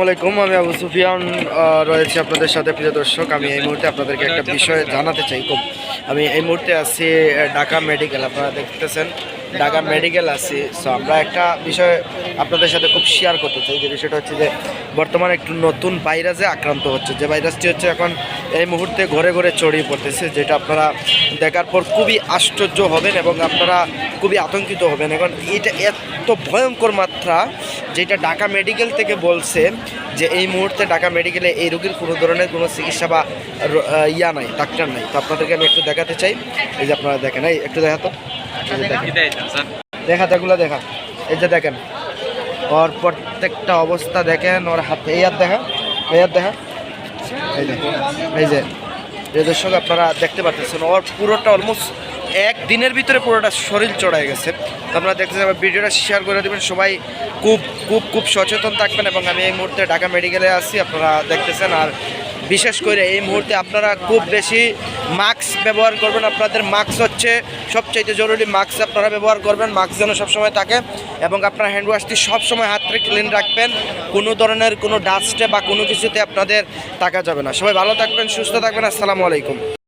আসসালামাইকুম আমি আবু সুফিয়ান রয়েছে আপনাদের সাথে। প্রিয় দর্শক, আমি এই মুহূর্তে আপনাদেরকে একটা বিষয় জানাতে চাই। খুব, আমি এই মুহূর্তে আছি ঢাকা মেডিকেল। আপনারা দেখতেছেন, ঢাকা মেডিকেল আছি। সো আমরা একটা বিষয় আপনাদের সাথে খুব শেয়ার করতে চাই। যে বিষয়টা হচ্ছে যে, বর্তমানে একটু নতুন ভাইরাসে আক্রান্ত হচ্ছে। যে ভাইরাসটি হচ্ছে এখন এই মুহূর্তে ঘরে ঘরে ছড়িয়ে পড়তেছে, যেটা আপনারা দেখার পর খুবই আশ্চর্য হবেন এবং আপনারা খুবই আতঙ্কিত হবেন। এখন এটা এত ভয়ঙ্কর মাত্রা যেটা ঢাকা মেডিকেল থেকে বলছে যে এই মুহূর্তে ঢাকা মেডিকেলে এই রোগীর কোনো ধরনের কোনো চিকিৎসা বা ইয়া নাই ডাক্তার নাই। তো আপনাদেরকে আমি একটু দেখাতে চাই। এই যে আপনারা দেখেন এই একটু দেখাতো। দেখা এগুলো দেখা। এই যে দেখেন ওর প্রত্যেকটা অবস্থা দেখেন ওর হাতে এই হাত দেখা এই হাত দেখা। এই যে এই যে। দর্শক আপনারা দেখতে পাচ্ছেন ওর পুরোটা অলমোস্ট এক দিনের ভিতরে পুরোটা শরীর চড়াই গেছে। আপনারা আমার ভিডিওটা শেয়ার করে দেবেন। সবাই খুব খুব খুব সচেতন থাকবেন এবং আমি এই মুহূর্তে ঢাকা মেডিকেলে আছি, আপনারা দেখতেছেন। আর বিশেষ করে এই মুহূর্তে আপনারা খুব বেশি মাস্ক ব্যবহার করবেন। আপনাদের মাস্ক হচ্ছে সবচাইতে জরুরি মাস্ক আপনারা ব্যবহার করবেন। মাস্ক যেন সবসময় থাকে এবং আপনার হ্যান্ড ওয়াশটি সবসময় হাতটা ক্লিন রাখবেন। কোনো ধরনের কোনো ডাস্টে বা কোনো কিছুতে আপনাদের থাকা যাবে না। সবাই ভালো থাকবেন, সুস্থ থাকবেন। আসসালামু আলাইকুম।